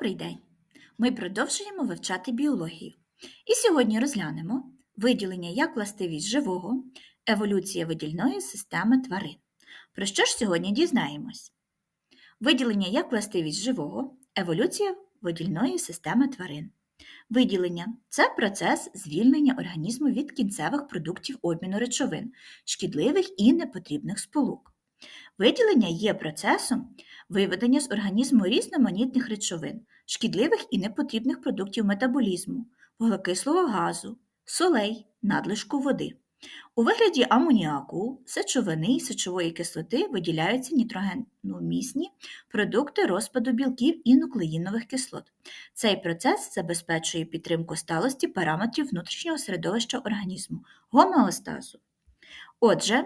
Добрий день! Ми продовжуємо вивчати біологію. І сьогодні розглянемо виділення як властивість живого, еволюція видільної системи тварин. Про що ж сьогодні дізнаємось? Виділення як властивість живого, еволюція видільної системи тварин. Виділення це процес звільнення організму від кінцевих продуктів обміну речовин, шкідливих і непотрібних сполук. Виділення є процесом виведення з організму різноманітних речовин, шкідливих і непотрібних продуктів метаболізму, вуглекислого газу, солей, надлишку води. У вигляді амоніаку, сечовини і сечової кислоти виділяються нітрогеномісні продукти розпаду білків і нуклеїнових кислот. Цей процес забезпечує підтримку сталості параметрів внутрішнього середовища організму, гомеостазу. Отже,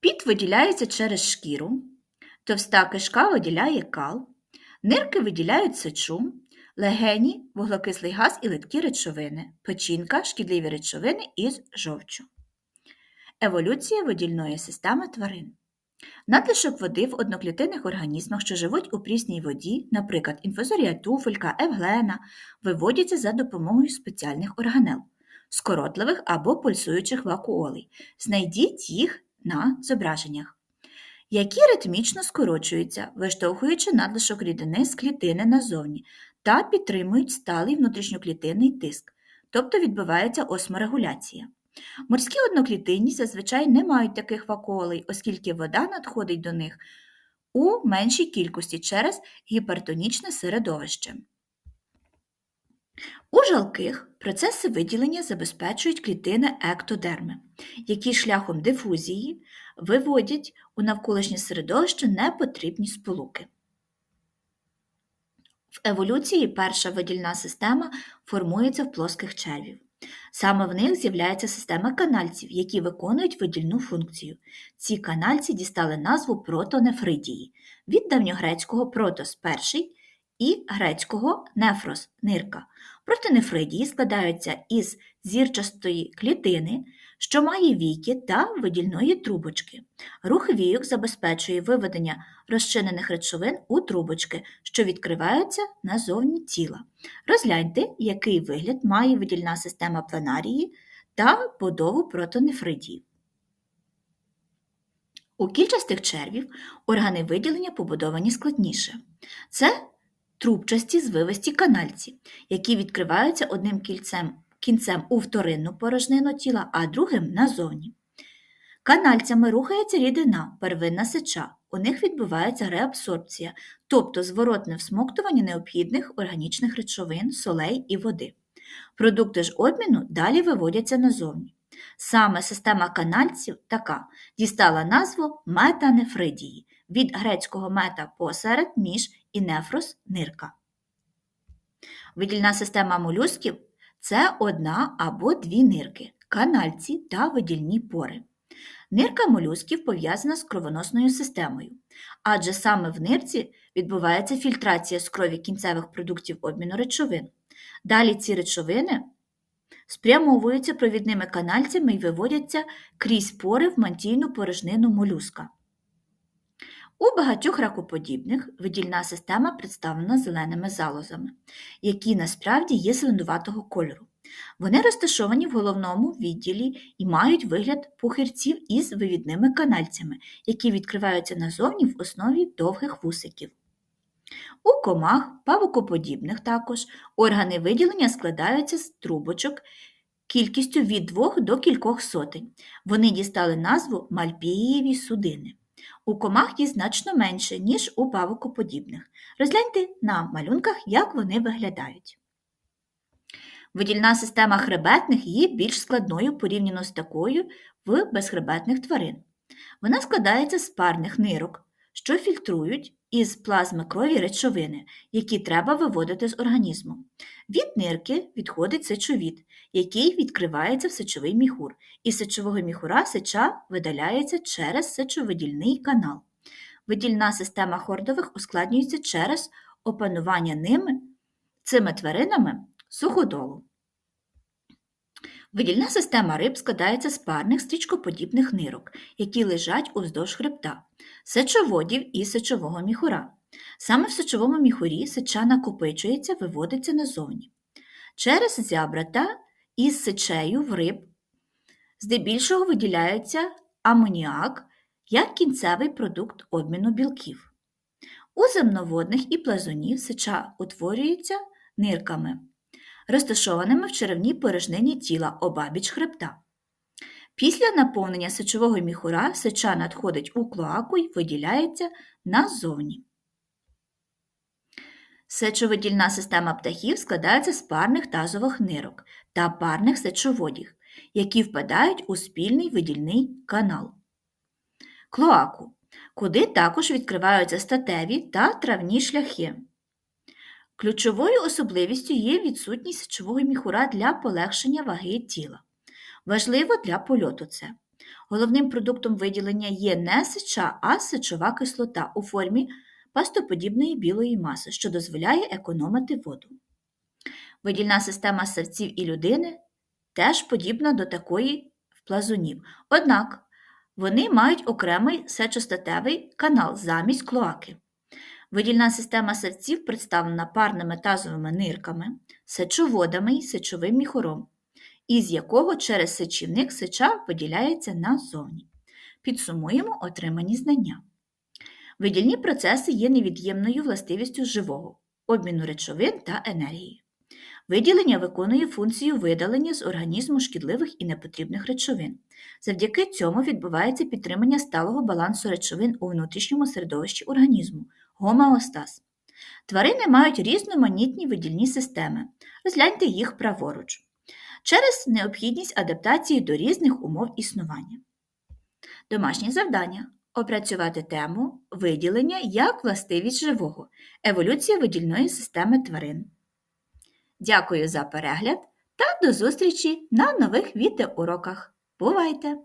Піт виділяється через шкіру, товста кишка виділяє кал, нирки виділяють сечу, легені, вуглекислий газ і литкі речовини, печінка, шкідливі речовини із жовчу. Еволюція видільної системи тварин. Надлишок води в одноклітинних організмах, що живуть у прісній воді, наприклад, інфузорія туфелька, евглена, виводяться за допомогою спеціальних органел, скоротливих або пульсуючих вакуолей. Знайдіть їх на зображеннях, які ритмічно скорочуються, виштовхуючи надлишок рідини з клітини назовні та підтримують сталий внутрішньоклітинний тиск, тобто відбувається осморегуляція. Морські одноклітинні зазвичай не мають таких вакуолей, оскільки вода надходить до них у меншій кількості через гіпертонічне середовище. У жалких процеси виділення забезпечують клітини ектодерми, які шляхом дифузії виводять у навколишнє середовище непотрібні сполуки. В еволюції перша видільна система формується в плоских червів. Саме в них з'являється система канальців, які виконують видільну функцію. Ці канальці дістали назву протонефридії від давньогрецького протос перший і грецького нефрос нирка. Протинефридії складаються із зірчастої клітини, що має віки та видільної трубочки. Рух війок забезпечує виведення розчинених речовин у трубочки, що відкриваються назовні тіла. Розгляньте, який вигляд має видільна система пленарії та будову протонефридії. У кільчастих червів органи виділення побудовані складніше. Це трубчасті звивисті канальці, які відкриваються одним кільцем, кінцем у вторинну порожнину тіла, а другим назовні. Канальцями рухається рідина, первинна сеча. У них відбувається реабсорбція, тобто зворотне всмоктування необхідних органічних речовин, солей і води. Продукти ж обміну далі виводяться назовні. Саме система канальців така дістала назву метанефридії від грецького мета посеред між і нефрос нирка. Видільна система молюсків це одна або дві нирки, канальці та видільні пори. Нирка молюсків пов'язана з кровоносною системою, адже саме в нирці відбувається фільтрація з крові кінцевих продуктів обміну речовин. Далі ці речовини спрямовуються провідними канальцями і виводяться крізь пори в мантійну порожнину молюска. У багатьох ракоподібних видільна система представлена зеленими залозами, які насправді є зеленуватого кольору. Вони розташовані в головному відділі і мають вигляд пухирців із вивідними канальцями, які відкриваються назовні в основі довгих вусиків. У комах, павукоподібних також, органи виділення складаються з трубочок кількістю від двох до кількох сотень. Вони дістали назву Мальпієві судини. У комах їх значно менше, ніж у павукоподібних. Розгляньте на малюнках, як вони виглядають. Видільна система хребетних є більш складною порівняно з такою в безхребетних тварин. Вона складається з парних нирок, що фільтрують із плазми крові речовини, які треба виводити з організму. Від нирки відходить сечовід, який відкривається в сечовий міхур, і сечового міхура сеча видаляється через сечовидільний канал. Видільна система хордових ускладнюється через опанування ними цими тваринами суходолу. Видільна система риб складається з парних стрічкоподібних нирок, які лежать уздовж хребта, сечоводів і сечового міхура. Саме в сечовому міхурі сеча накопичується, виводиться назовні. Через зябра та із сечею в риб здебільшого виділяється амоніак як кінцевий продукт обміну білків. У земноводних і плазунів сеча утворюється нирками, розташованими в черевній порожнині тіла обабіч хребта. Після наповнення сечового міхура сеча надходить у клоаку і виділяється назовні. Сечовидільна система птахів складається з парних тазових нирок та парних сечоводів, які впадають у спільний видільний канал. Клоаку, куди також відкриваються статеві та травні шляхи. Ключовою особливістю є відсутність сечового міхура для полегшення ваги тіла. Важливо для польоту це. Головним продуктом виділення є не сеча, а сечова кислота у формі пастоподібної білої маси, що дозволяє економити воду. Видільна система савців і людини теж подібна до такої в плазунів. Однак вони мають окремий сечостатевий канал замість клоаки. Видільна система савців представлена парними тазовими нирками, сечоводами і сечовим міхуром, із якого через сечівник сеча виділяється назовні. Підсумуємо отримані знання. Видільні процеси є невід'ємною властивістю живого обміну речовин та енергії. Виділення виконує функцію видалення з організму шкідливих і непотрібних речовин. Завдяки цьому відбувається підтримання сталого балансу речовин у внутрішньому середовищі організму гомеостаз. Тварини мають різноманітні видільні системи. Розгляньте їх праворуч. Через необхідність адаптації до різних умов існування. Домашнє завдання опрацювати тему виділення як властивість живого, еволюція видільної системи тварин. Дякую за перегляд та до зустрічі на нових відеоуроках. Бувайте!